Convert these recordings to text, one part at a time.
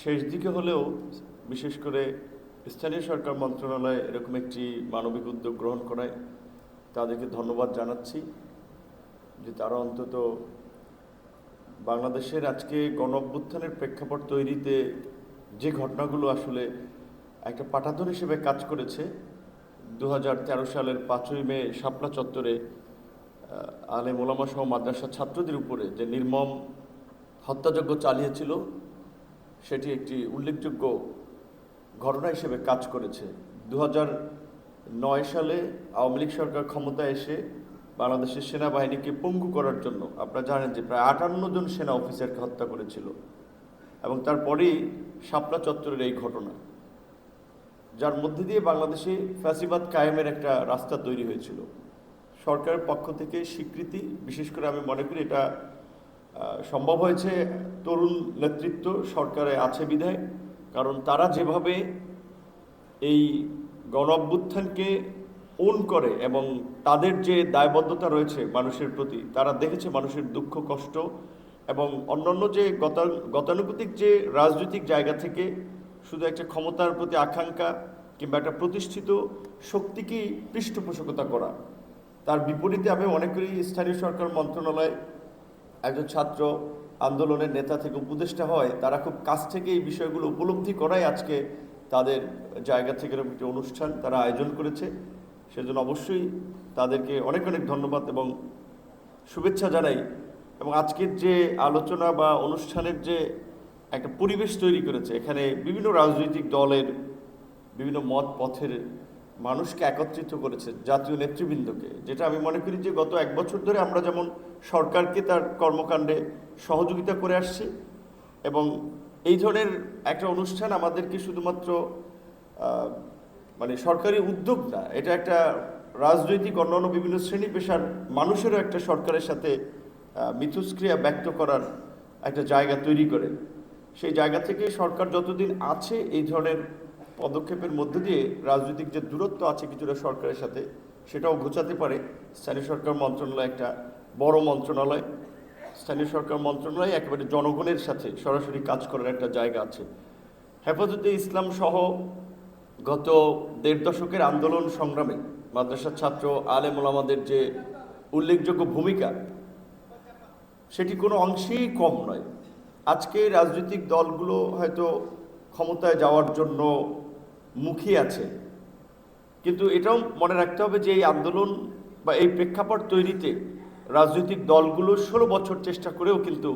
শেষ দিকে হলেও বিশেষ করে স্থানীয় সরকার মন্ত্রণালয় এরকম একটি মানবিক উদ্যোগ গ্রহণ করায় তাদেরকে ধন্যবাদ জানাচ্ছি যে তারা অন্তত বাংলাদেশের আজকে গণ অভ্যুত্থানের প্রেক্ষাপট তৈরিতে যে ঘটনাগুলো আসলে একটা পাঠাতন হিসেবে কাজ করেছে দু হাজার তেরো সালের পাঁচই মে শাপলা চত্বরে আলে আলেম ওলামা সহ মাদ্রাসা ছাত্রদের উপরে যে নির্মম হত্যাযজ্ঞ চালিয়েছিল সেটি একটি উল্লেখযোগ্য ঘটনা হিসেবে কাজ করেছে। দু নয় সালে আওয়ামী লীগ সরকার ক্ষমতায় এসে বাংলাদেশের সেনাবাহিনীকে পঙ্গু করার জন্য, আপনারা জানেন যে প্রায় আটান্ন জন সেনা অফিসারকে হত্যা করেছিল এবং তারপরেই শাপলা চত্বরের এই ঘটনা, যার মধ্যে দিয়ে বাংলাদেশে ফ্যাসিবাদ কায়েমের একটা রাস্তা তৈরি হয়েছিল। সরকারের পক্ষ থেকে স্বীকৃতি, বিশেষ করে আমি মনে করি এটা সম্ভব হয়েছে তরুণ নেতৃত্ব সরকারে আছে বিধায়, কারণ তারা যেভাবে এই গণ অভ্যুত্থানকে ওন করে এবং তাদের যে দায়বদ্ধতা রয়েছে মানুষের প্রতি, তারা দেখেছে মানুষের দুঃখ, কষ্ট এবং অন্যান্য যে গতা- গতানুগতিক যে রাজনৈতিক জায়গা থেকে শুধু একটা ক্ষমতার প্রতি আকাঙ্ক্ষা কিংবা একটা প্রতিষ্ঠিত শক্তিকেই পৃষ্ঠপোষকতা করা। তার বিপরীতে আমি করি স্থানীয় সরকার মন্ত্রণালয় একজন ছাত্র আন্দোলনের নেতা থেকে উপদেষ্টা হয়, তারা খুব কাছ থেকে এই বিষয়গুলো উপলব্ধি করাই আজকে তাদের জায়গা থেকে এরকম একটি অনুষ্ঠান তারা আয়োজন করেছে। সেজন্য অবশ্যই তাদেরকে অনেক অনেক ধন্যবাদ এবং শুভেচ্ছা জানাই এবং আজকের যে আলোচনা বা অনুষ্ঠানের যে একটা পরিবেশ তৈরি করেছে, এখানে বিভিন্ন রাজনৈতিক দলের বিভিন্ন মত পথের মানুষকে একত্রিত করেছে জাতীয় নেতৃবৃন্দকে, যেটা আমি মনে করি যে গত এক বছর ধরে আমরা যেমন সরকারকে তার কর্মকাণ্ডে সহযোগিতা করে আসছি এবং এই ধরনের একটা অনুষ্ঠান আমাদেরকে শুধুমাত্র মানে সরকারি উদ্যোগ না, এটা একটা রাজনৈতিক, অন্যান্য বিভিন্ন শ্রেণি পেশার মানুষেরও একটা সরকারের সাথে মিথস্ক্রিয়া ব্যক্ত করার একটা জায়গা তৈরি করে। সেই জায়গা থেকে সরকার যতদিন আছে এই ধরনের পদক্ষেপের মধ্যে দিয়ে রাজনৈতিক যে দূরত্ব আছে কিছুটা সরকারের সাথে, সেটাও ঘোচাতে পারে। স্থানীয় সরকার মন্ত্রণালয় একটা বড় মন্ত্রণালয়। স্থানীয় সরকার মন্ত্রণালয় একেবারে জনগণের সাথে সরাসরি কাজ করার একটা জায়গা আছে। হেফাজতে ইসলাম সহ গত দেড় দশকের আন্দোলন সংগ্রামে মাদ্রাসার ছাত্র আলেম ওলামাদের যে উল্লেখযোগ্য ভূমিকা, সেটি কোনো অংশেই কম নয়। আজকে রাজনৈতিক দলগুলো হয়তো ক্ষমতায় যাওয়ার জন্য মুখিয়ে আছে। কিন্তু এটাও মনে রাখতে হবে যে এই আন্দোলন বা এই প্রেক্ষাপট তৈরিতে রাজনৈতিক দলগুলো ষোলো বছর চেষ্টা করেও কিন্তু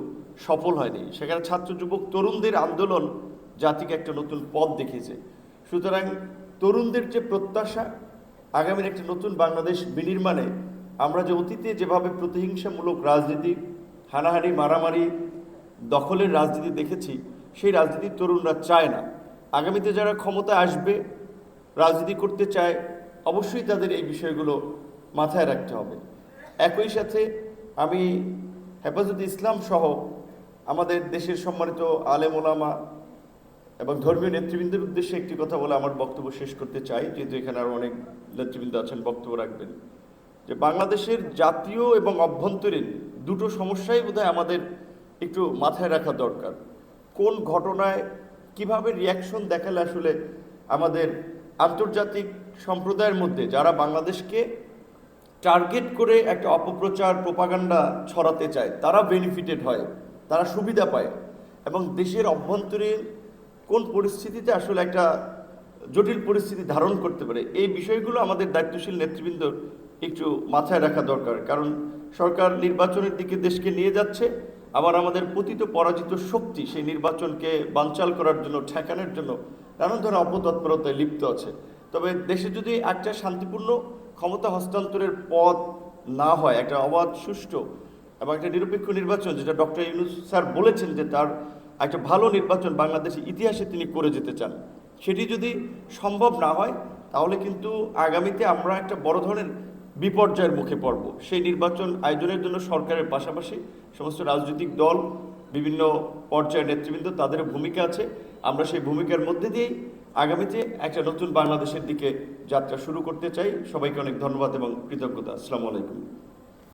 সফল হয়নি। সেখানে ছাত্র, যুবক, তরুণদের আন্দোলন জাতিকে একটা নতুন পথ দেখিয়েছে। সুতরাং তরুণদের যে প্রত্যাশা, আগামীর একটা নতুন বাংলাদেশ বিনির্মাণে আমরা যে অতীতে যেভাবে প্রতিহিংসামূলক রাজনীতি, হানাহানি, মারামারি, দখলের রাজনীতি দেখেছি সেই রাজনীতি তরুণরা চায় না। আগামীতে যারা ক্ষমতায় আসবে, রাজনীতি করতে চায়, অবশ্যই তাদের এই বিষয়গুলো মাথায় রাখতে হবে। একই সাথে আমি হেফাজত ইসলাম সহ আমাদের দেশের সম্মানিত আলেম ওলামা এবং ধর্মীয় নেতৃবৃন্দের উদ্দেশ্যে একটি কথা বলে আমার বক্তব্য শেষ করতে চাই। যেহেতু এখানে আরও অনেক নেতৃবৃন্দ আছেন, বক্তব্য রাখবেন। যে বাংলাদেশের জাতীয় এবং অভ্যন্তরীণ দুটো সমস্যাই বোধহয় আমাদের একটু মাথায় রাখা দরকার। কোন ঘটনায় কীভাবে রিয়াকশন দেখালে আসলে আমাদের আন্তর্জাতিক সম্প্রদায়ের মধ্যে যারা বাংলাদেশকে টার্গেট করে একটা অপপ্রচার প্রপাগান্ডা ছড়াতে চায়, তারা বেনিফিটেড হয়, তারা সুবিধা পায় এবং দেশের অভ্যন্তরীণ কোন পরিস্থিতিতে আসলে একটা জটিল পরিস্থিতি ধারণ করতে পারে, এই বিষয়গুলো আমাদের দায়িত্বশীল নেতৃবৃন্দ একটু মাথায় রাখা দরকার। কারণ সরকার নির্বাচনের দিকে দেশকে নিয়ে যাচ্ছে আবার আমাদের পতিত পরাজিত শক্তি সেই নির্বাচনকে বানচাল করার জন্য, ঠেকানোর জন্য নানান ধরনের অপতৎপরতায় লিপ্ত আছে। তবে দেশে যদি একটা শান্তিপূর্ণ ক্ষমতা হস্তান্তরের পথ না হয়, একটা অবাধ, সুষ্ঠু এবং একটা নিরপেক্ষ নির্বাচন, যেটা ডক্টর ইউনুস স্যার বলেছেন যে তার একটা ভালো নির্বাচন বাংলাদেশের ইতিহাসে তিনি করে যেতে চান, সেটি যদি সম্ভব না হয়, তাহলে কিন্তু আগামীতে আমরা একটা বড় ধরনের বিপর্যয়ের মুখে পড়ব। সেই নির্বাচন আয়োজনের জন্য সরকারের পাশাপাশি সমস্ত রাজনৈতিক দল, বিভিন্ন পর্যায়ের নেতৃবৃন্দ তাদের ভূমিকা আছে। আমরা সেই ভূমিকার মধ্যে দিয়েই আগামীতে একটা নতুন বাংলাদেশের দিকে যাত্রা শুরু করতে চাই। সবাইকে অনেক ধন্যবাদ এবং কৃতজ্ঞতা। আসসালামু আলাইকুম।